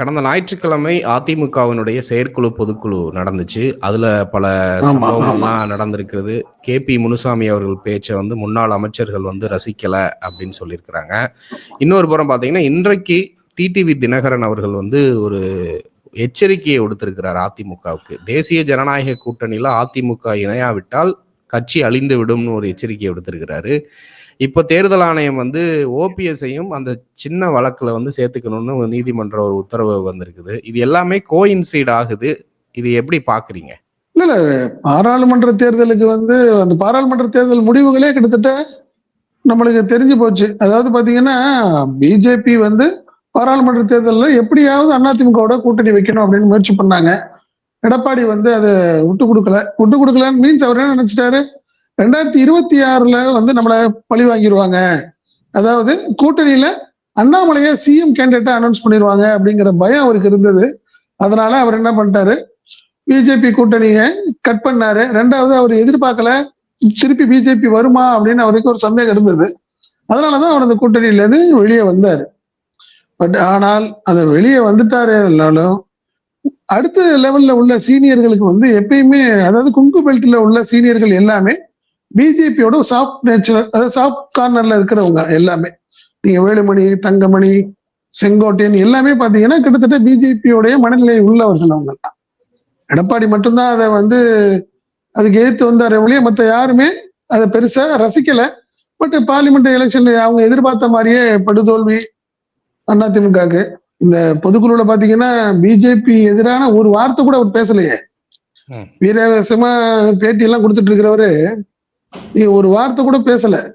கடந்த ஞாயிற்றுக்கிழமை அதிமுகவினுடைய செயற்குழு பொதுக்குழு நடந்துச்சு. அதுல பல சம்பவங்கள்லாம் நடந்திருக்கிறது. கே பி முனுசாமி அவர்கள் பேச்சை வந்து முன்னாள் அமைச்சர்கள் வந்து ரசிக்கல அப்படின்னு சொல்லியிருக்கிறாங்க. இன்னொரு புறம் பார்த்தீங்கன்னா இன்றைக்கு டிடிவி தினகரன் அவர்கள் வந்து ஒரு எச்சரிக்கையை விடுத்திருக்கிறார் அதிமுகவுக்கு. தேசிய ஜனநாயக கூட்டணியில அதிமுக இணையாவிட்டால் கட்சி அழிந்து விடும்னு ஒரு எச்சரிக்கையை விடுத்திருக்கிறாரு. இப்போ தேர்தல் ஆணையம் வந்து ஓபிஎஸ்ஐயும் அந்த சின்ன வழக்கில் வந்து சேர்த்துக்கணும்னு ஒரு நீதிமன்ற ஒரு உத்தரவு வந்திருக்குது. இது எல்லாமே கோயின்சைட் ஆகுது. இது எப்படி பார்க்குறீங்க? இல்லை பாராளுமன்ற தேர்தலுக்கு வந்து அந்த பாராளுமன்ற தேர்தல் முடிவுகளே கிட்டத்தட்ட நம்மளுக்கு தெரிஞ்சு போச்சு. அதாவது பார்த்தீங்கன்னா பிஜேபி வந்து பாராளுமன்ற தேர்தலில் எப்படியாவது அதிமுகவோட கூட்டணி வைக்கணும் அப்படின்னு முயற்சி பண்ணாங்க. எடப்பாடி வந்து அதை விட்டு கொடுக்கல. விட்டு கொடுக்கலன்னு மீன்ஸ் அவர் என்ன நினைச்சிட்டாரு? ரெண்டாயிரத்தி இருபத்தி ஆறுல வந்து நம்மளை பழி வாங்கிடுவாங்க அதாவது கூட்டணியில அண்ணாமலையை சிஎம் கேண்டிடேட்டா அனௌன்ஸ் பண்ணிடுவாங்க அப்படிங்கிற பயம் அவருக்கு இருந்தது. அதனால அவர் என்ன பண்ணிட்டாரு? பிஜேபி கூட்டணியை கட் பண்ணாரு. ரெண்டாவது அவர் எதிர்பார்க்கல திருப்பி பிஜேபி வருமா அப்படின்னு அவருக்கு ஒரு சந்தேகம் இருந்தது. அதனாலதான் அவர் அந்த கூட்டணியில இருந்து வெளியே வந்தார். பட் ஆனால் அந்த வெளியே வந்துட்டாரு இருந்தாலும் அடுத்த லெவல்ல உள்ள சீனியர்களுக்கு வந்து எப்பயுமே அதாவது குங்கு பெல்ட்ல உள்ள சீனியர்கள் எல்லாமே பிஜேபியோட சாஃப்ட் நேச்சர் அதாவது சாஃப்ட் கார்னர்ல இருக்கிறவங்க எல்லாமே. நீங்க வேலுமணி தங்கமணி செங்கோட்டையன் எல்லாமே பாத்தீங்கன்னா கிட்டத்தட்ட பிஜேபியோடைய மனநிலை உள்ளவர்கள் அவங்க. எடப்பாடி மட்டும்தான் அதை வந்து அதுக்கு எதிர்த்து வந்தாரு ஒழிய மற்ற யாருமே அதை பெருசா ரசிக்கல. பட் பார்லிமெண்ட் எலெக்ஷன்ல அவங்க எதிர்பார்த்த மாதிரியே படுதோல்வி அதிமுகக்கு இந்த பொதுக்குழுல பாத்தீங்கன்னா பிஜேபி எதிரான ஒரு வார்த்தை கூட அவர் பேசலையே. வீரவசமா பேட்டி எல்லாம் கொடுத்துட்டு இருக்கிறவரு. நீ ஒரு வார்த்தை கூட பேசல.